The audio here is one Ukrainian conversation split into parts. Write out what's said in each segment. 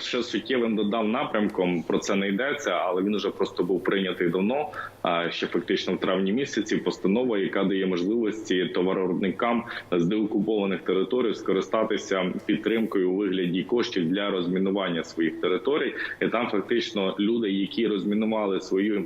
Ще суттєвим додав напрямком про це не йдеться, але він вже просто був прийнятий давно. а ще фактично в травні місяці. Постанова, яка дає можливості товаровиробникам з деокупованих територій скористатися підтримкою у вигляді коштів для розмінування своїх територій. І там фактично люди, які розмінували свою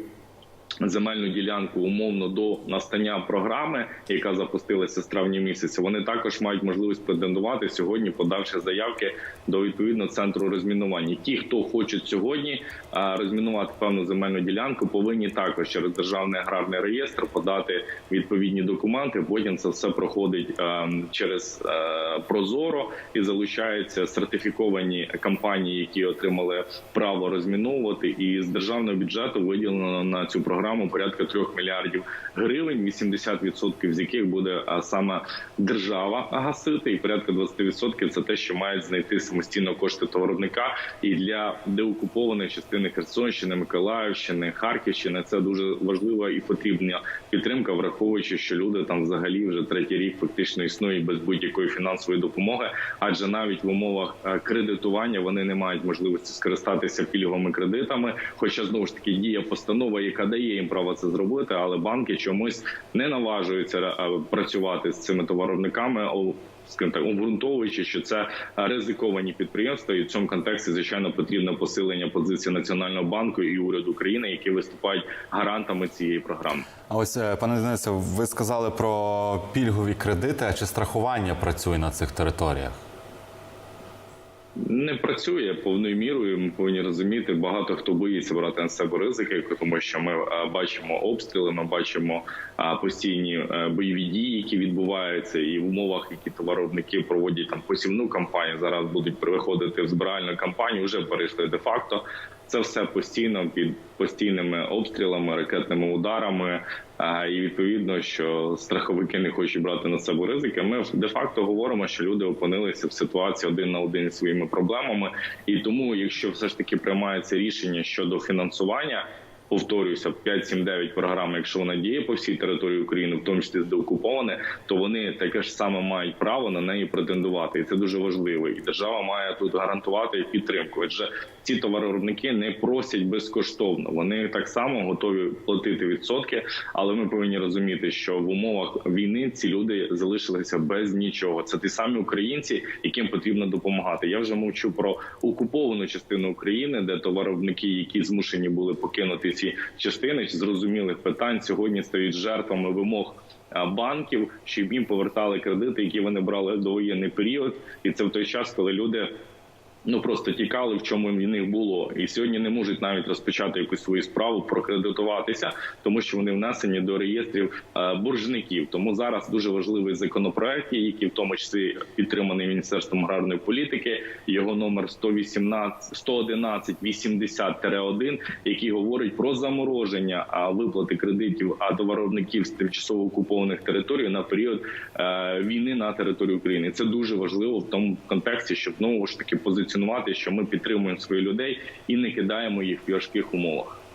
земельну ділянку умовно до настання програми, яка запустилася з травня місяця. Вони також мають можливість претендувати сьогодні, подавши заявки до відповідно центру розмінування. Ті, хто хочуть сьогодні розмінувати певну земельну ділянку, повинні також через державний аграрний реєстр подати відповідні документи. Потім це все проходить через Прозоро і залучаються сертифіковані компанії, які отримали право розміновувати. І з державного бюджету виділено на цю програму порядка 3 мільярдів гривень, 80% з яких буде саме держава гасити, і порядка 20% – це те, що мають знайти самостійно кошти товаровника. І для деокупованої частини Херсонщини, Миколаївщини, Харківщини це дуже важлива і потрібна підтримка, враховуючи, що люди там взагалі вже третій рік фактично існують без будь-якої фінансової допомоги, адже навіть в умовах е, кредитування вони не мають можливості скористатися пільговими кредитами. Хоча знову ж таки діє постанова, яка дає їм право це зробити, але банки чомусь не наважуються е, працювати з цими товаровниками. скажімо так, обґрунтовуючи, що це ризиковані підприємства, і в цьому контексті звичайно потрібно посилення позиції національного банку і уряду України, які виступають гарантами цієї програми. А ось е, пане Денисе, ви сказали про пільгові кредити. А чи страхування працює на цих територіях? Не працює повною мірою. Ми повинні розуміти. Багато хто боїться брати на себе ризики, тому що ми е, бачимо обстріли, ми бачимо е, постійні е, бойові дії, які відбуваються, і в умовах, які товаровники проводять там посівну кампанію, зараз будуть виходити в збиральну кампанію. Вже перейшли де факто. Це все постійно під постійними обстрілами, ракетними ударами. І відповідно, що страховики не хочуть брати на себе ризики. Ми де факто говоримо, що люди опинилися в ситуації один на один зі своїми проблемами, і тому, якщо все ж таки приймається рішення щодо фінансування. Повторююся, 5-7-9 програм, якщо вона діє по всій території України, в тому числі деокуповане, то вони таке ж саме мають право на неї претендувати, і це дуже важливо. І держава має тут гарантувати підтримку. Адже ці товаровиробники не просять безкоштовно. Вони так само готові платити відсотки, але ми повинні розуміти, що в умовах війни ці люди залишилися без нічого. Це ті самі українці, яким потрібно допомагати. Я вже мовчу про окуповану частину України, де товаровники, які змушені були покинути ці частини зрозумілих питань, сьогодні стають жертвами вимог. Банків, щоб їм повертали кредити, які вони брали до воєнний період, і це в той час, коли люди ну просто тікали, в чому в них було, і сьогодні не можуть навіть розпочати якусь свою справу, прокредитуватися, тому що вони внесені до реєстрів е, боржників. Тому зараз дуже важливий законопроект, який в тому числі підтриманий міністерством аграрної політики. Його номер 118 111 80-1, який говорить про замороження а, виплати кредитів а товаровників з тимчасово окупованих територій на період е, війни на території України. Це дуже важливо в тому контексті, щоб знову ж таки позиціонувати, що ми підтримуємо своїх людей і не кидаємо їх в важких умовах.